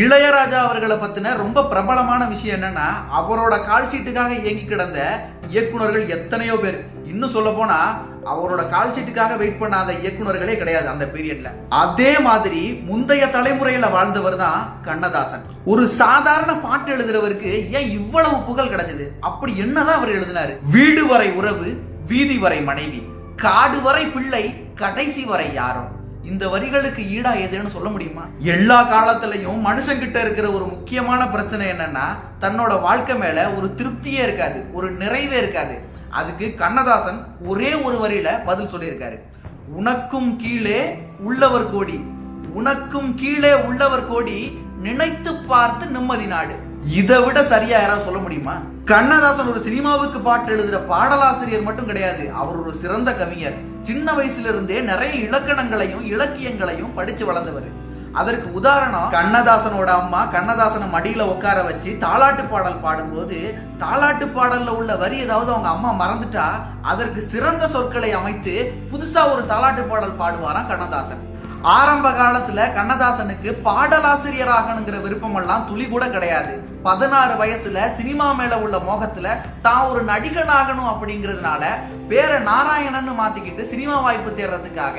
இளையராஜா அவர்களை பத்தின ரொம்ப பிரபலமான விஷயம் என்னன்னா அவரோட கால் ஷீட்டுக்காக இயங்கி கிடந்த இயக்குனர்கள் எத்தனையோ பேர். இன்னும் சொல்ல போனா அவரோட கால் ஷீட்டுக்காக வெயிட் பண்ணாத இயக்குனர்களே கிடையாது அந்த பீரியட்ல அதே மாதிரி முந்தைய தலைமுறையில வாழ்ந்தவர் தான் கண்ணதாசன். ஒரு சாதாரண பாட்டு எழுதுறவருக்கு ஏன் இவ்வளவு புகழ் கிடைச்சது? அப்படி என்னதான் அவர் எழுதினாரு? வீடு வரை உறவு வீதி வரை மனைவி காடு வரை பிள்ளை கடைசி வரை யாரும் இந்த வரிகளுக்கு ஈடா எதுன்னு சொல்ல முடியுமா? எல்லா காலத்திலையும் மனுஷங்கிட்ட இருக்கிற ஒரு முக்கியமான பிரச்சனை என்னன்னா தன்னோட வாழ்க்கை மேல ஒரு திருப்தியே இருக்காது ஒரு நிறைவே இருக்காது. அதுக்கு கண்ணதாசன் ஒரே ஒரு வரியில பதில் சொல்லியிருக்காரு. உனக்கும் கீழே உள்ளவர் கோடி உனக்கும் கீழே உள்ளவர் கோடி நினைத்து பார்த்து நிம்மதி நாடு. இதை விட சரியா யாராவது சொல்ல முடியுமா? கண்ணதாசன் ஒரு சினிமாவுக்கு பாட்டு எழுதுற பாடலாசிரியர் மட்டும் கிடையாது. அவர் ஒரு சிறந்த கவிஞர். சின்ன வயசுல இருந்தே நிறைய இலக்கணங்களையும் இலக்கியங்களையும் படிச்சு வளர்ந்தவர். அதற்கு உதாரணம் கண்ணதாசனோட அம்மா கண்ணதாசனை மடியில உட்கார வச்சு தாலாட்டு பாடல் பாடும்போது தாலாட்டு பாடல்ல உள்ள வரி ஏதாவது அவங்க அம்மா மறந்துட்டா அதற்கு சிறந்த சொற்களை அமைத்து புதுசா ஒரு தாலாட்டு பாடல் பாடுவாராம் கண்ணதாசன். ஆரம்ப காலத்துல கண்ணதாசனுக்கு பாடலாசிரியராகணுங்கிற விருப்பம் எல்லாம் துளி கூட கிடையாது. பதினாறு வயசுல சினிமா மேல உள்ள மோகத்துல தான் ஒரு நடிகனாகணும் அப்படிங்கிறதுனால பேரை நாராயணன்னு மாத்திக்கிட்டு சினிமா வாய்ப்பு தேடுறதுக்காக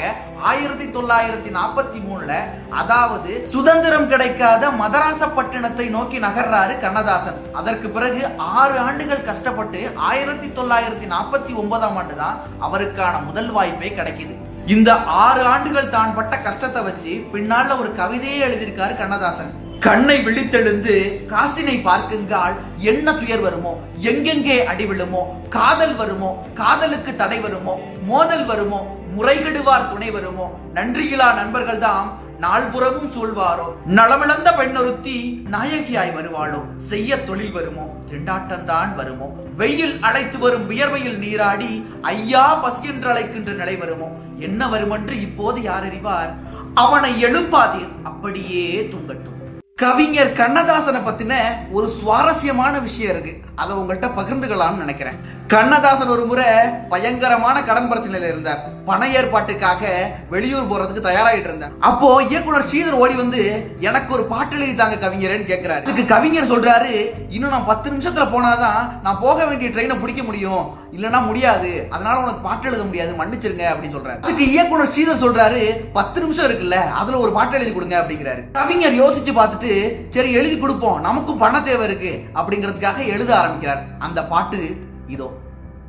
ஆயிரத்தி தொள்ளாயிரத்தி நாற்பத்தி மூணுல அதாவது சுதந்திரம் கிடைக்காத மதராசப்பட்டினத்தை நோக்கி நகர்றாரு கண்ணதாசன். அதற்கு பிறகு ஆறு ஆண்டுகள் கஷ்டப்பட்டு ஆயிரத்தி தொள்ளாயிரத்தி நாற்பத்தி ஒன்பதாம் ஆண்டு தான் அவருக்கான முதல் வாய்ப்பே கிடைக்குது. இந்த ஆறு ஆண்டுகள் தான் பட்ட கஷ்டத்தை வச்சு பின்னால ஒரு கவிதையே எழுதியிருக்காரு கண்ணதாசன். கண்ணை விழித்தெழுந்து காசினை பார்க்குங்கால் என்ன துயர் வருமோ எங்கெங்கே அடி விழுமோ காதல் வருமோ காதலுக்கு தடை வருமோ மோதல் வருமோ முறைகெடுவார் துணை வருமோ நன்றியிலா நண்பர்கள் தான் நாள்புறமும் சூழ்வாரோ? நலமிழந்த பெண்ணொருத்தி நாயகியாய் வருவாளோ? செய்ய தொழில் வருமோ? திண்டாட்டம்தான் வருமோ? வெயில் அழைத்து வரும் வியர்வையில் நீராடி ஐயா பசி என்று அழைக்கின்ற நிலை வருமோ? என்ன வருமென்று இப்போது யார் அறிவார்? அவனை எழுப்பாதீர் அப்படியே தூங்கட்டும். கவிஞர் கண்ணதாசனை பத்தின ஒரு சுவாரஸ்யமான விஷயம் இருக்கு. அதை உங்கள்கிட்ட பகிர்ந்துக்கலாம்னு நினைக்கிறேன். கண்ணதாசன் ஒரு முறை பயங்கரமான கடன் பிரச்சனையில இருந்தார். பண ஏற்பாட்டுக்காக வெளியூர் போறதுக்கு தயாராகிட்டு இருந்தார். அப்போ இயக்குனர் ஸ்ரீதர் ஓடி வந்து எனக்கு ஒரு பாட்டு எழுதி தாங்க கவிஞரேன்னு கேட்கிறாரு இதுக்கு கவிஞர் சொல்றாரு இன்னும் நான் பத்து நிமிஷத்துல போனாதான் நான் போக வேண்டிய ட்ரெயினை பிடிக்க முடியும். இல்லனா முடியாது. அதனால உனக்கு பாட்டு எழுத முடியாது. மன்னிச்சிருங்க அப்படின்னு சொல்றாரு. அதுக்கு இயக்குனர் ஸ்ரீதர் சொல்றாரு பத்து நிமிஷம் இருக்குல்ல அதுல ஒரு பாட்டு எழுதி கொடுங்க அப்படிங்கிறாரு. கவிஞர் யோசிச்சு பார்த்துட்டு சரி எழுதி கொடுப்போம். நமக்கும் பண தேவை இருக்கு. அப்படிங்கிறதுக்காக எழுத ஆரம்பிக்கிறார். அந்த பாட்டு இதோ.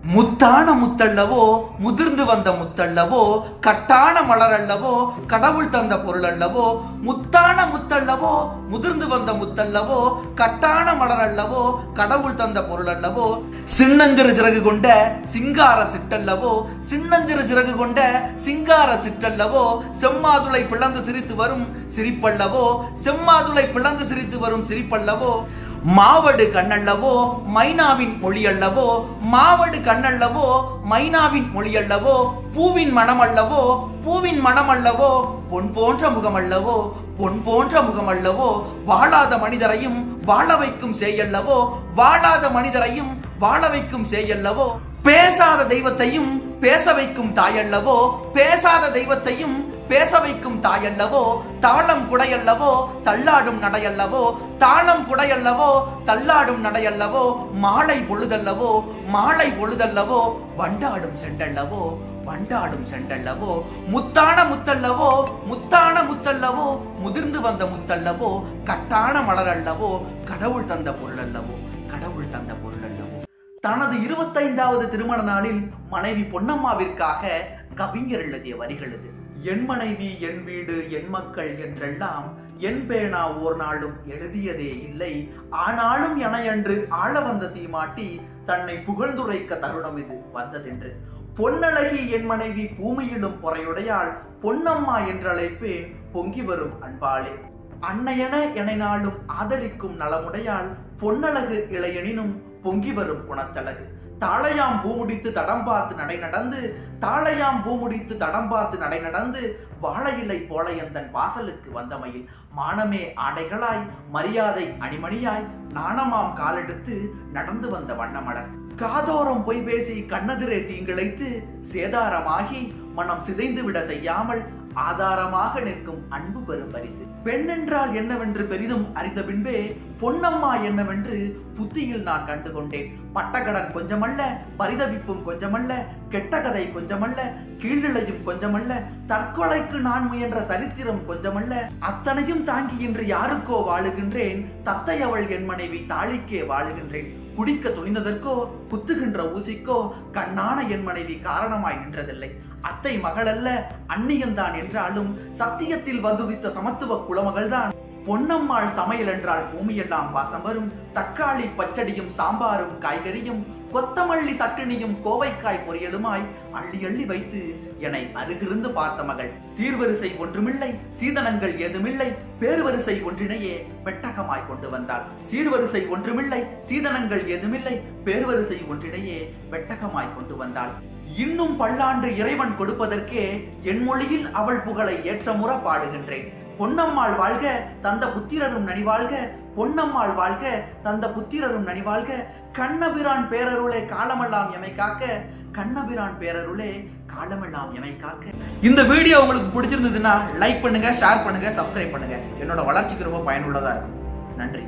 முத்தான முத்தல்லவோ முதிர்ந்து வந்த முத்தல்லவோ கட்டான மலர் அல்லவோ கடவுள் தந்த பொருள் அல்லவோ முத்தான முத்தல்லவோ முதிர்ந்து வந்த முத்தல்லவோ கட்டான மலர் அல்லவோ கடவுள் தந்த பொருள் அல்லவோ சின்னஞ்சிறு சிறகு கொண்ட சிங்கார சிட்டல்லவோ சின்னஞ்சிறு சிறகு கொண்ட சிங்கார சிற்றல்லவோ செம்மாதுளை பிளந்து சிரித்து வரும் சிரிப்பல்லவோ செம்மாதுளை பிளந்து சிரித்து வரும் சிரிப்பல்லவோ மாவடு கண்ணல்லவோ மைனாவின் மொழி அல்லவோ மாவடு கண்ணல்லவோ மைனாவின் மொழி அல்லவோ பூவின் மணமல்லவோ பூவின் மணமல்லவோ பொன் போன்ற முகமல்லவோ பொன் போன்ற முகமல்லவோ வாழாத மனிதரையும் வாழ வைக்கும் செயல்லவோ வாழாத மனிதரையும் வாழ வைக்கும் செயல்லவோ பேசாத தெய்வத்தையும் பேச வைக்கும் தாயல்லவோ பேசாத தெய்வத்தையும் பேச வைக்கும் தாயல்லவோ தாளம் குடையல்லவோ தள்ளாடும் நடையல்லவோ தாளம் குடையல்லவோ தள்ளாடும் நடையல்லவோ மாலை பொழுதல்லவோ மாலை பொழுதல்லவோ வண்டாடும் செண்டல்லவோ வண்டாடும் செண்டல்லவோ முத்தான முத்தல்லவோ முத்தான முத்தல்லவோ முதிர்ந்து வந்த முத்தல்லவோ கட்டான மலரல்லவோ கடவுள் தந்த பொருள் அல்லவோ கடவுள் தந்த பொருள் அல்லவோ தனது இருபத்தைந்தாவது திருமண நாளில் மனைவி பொன்னம்மாவிற்காக கவிஞர் எழுதிய வரிகள் இது என் மனைவி என் வீடு என் மக்கள் என்றெல்லாம் என் பேனா ஓர் நாளும் எழுதியதே இல்லை. ஆனாலும் எனையன்று ஆள வந்த சீமாட்டி தன்னை புகழ்ந்துரைக்க தருணம் இது வந்ததென்று. பொன்னழகி என் மனைவி பூமியிலும் பொறையுடையாள் பொன்னம்மா என்றழைப்பேன் பொங்கி வரும் அன்பாளே அன்னையென எனை நாளும் ஆதரிக்கும் நலமுடையாள் பொன்னழகு இளையனினும் பொங்கி வரும் குணத்தழகு. தாளையாம் பூமுடித்து தடம் பார்த்து நடை நடந்து தாளையாம் பூமுடித்து தடம் பார்த்து நடை நடந்து வாழையில்லை போல எந்தன் வாசலுக்கு வந்தமையில் மானமே ஆடைகளாய் மரியாதை அணிமணியாய் நாணமாம் காலெடுத்து நடந்து வந்த வண்ணமலர். காதோரம் பொய் பேசி கண்ணதிரே தீங்கிழைத்து சேதாரமாகி மனம் சிதைந்து விட செய்யாமல் ஆதாரமாக நிற்கும் அன்பு பெறும் பரிசு. பெண் என்றால் என்னவென்று பெரிதும் அறிந்த பின்பே பொன்னம்மா என்னவென்று புத்தியில் நான் கண்டு கொண்டேன் பட்டக்கடன் கொஞ்சமல்ல பரிதவிப்பும் கொஞ்சமல்ல கெட்ட கதை கொஞ்சமல்ல கீழ்நிலையும் கொஞ்சமல்ல தற்கொலைக்கு நான் முயன்ற சரித்திரம் கொஞ்சமல்ல அத்தனையும் தாங்கி இன்று யாருக்கோ வாழுகின்றேன் தத்தை அவள் என் மனைவி தாளிக்கே வாழுகின்றேன். குடிக்க துணிந்ததற்கோ குத்துகின்ற ஊசிக்கோ கண்ணான என் மனைவி காரணமாய் நின்றதில்லை. அத்தை மகளல்ல அந்நியன்தான் என்றாலும் சத்தியத்தில் வந்துதித்த சமத்துவ குலமகள்தான் பொன்னம்மாள் சமையல் என்றால் பூமியெல்லாம் வாசம் வரும் தக்காளி பச்சடியும் சாம்பாரும் காய்கறியும் கொத்தமல்லி சட்டினியும் கோவைக்காய் பொரியலுமாய் அள்ளி அள்ளி வைத்து என்னை அருகிருந்து பார்த்த மகள் சீர்வரிசை ஒன்றுமில்லை சீதனங்கள் ஏதுமில்லை பேருவரிசை ஒன்றினையே பெட்டகமாய் கொண்டு வந்தாள். சீர்வரிசை ஒன்றுமில்லை சீதனங்கள் ஏதுமில்லை பேருவரிசை ஒன்றினையே பெட்டகமாய் கொண்டு வந்தாள். இன்னும் பல்லாண்டு இறைவன் கொடுப்பதற்கே என் மொழியில் அவள் புகழை ஏற்றமுற பாடுகின்றேன். பொன்னம்மாள் வாழ்க தந்த புத்திரரும் நனிவாழ்க பொன்னம்மாள் வாழ்க தந்த புத்திரரும் நனிவாழ்க கண்ணபிரான் பேரருளே காலமெல்லாம் எமை காக்க. கண்ணபிரான் பேரருளே காலமெல்லாம் எமை காக்க. இந்த வீடியோ உங்களுக்கு பிடிச்சிருந்ததுன்னா லைக் பண்ணுங்க ஷேர் பண்ணுங்க சப்ஸ்கிரைப் பண்ணுங்க. என்னோட வளர்ச்சிக்கு ரொம்ப பயனுள்ளதா இருக்கும். நன்றி.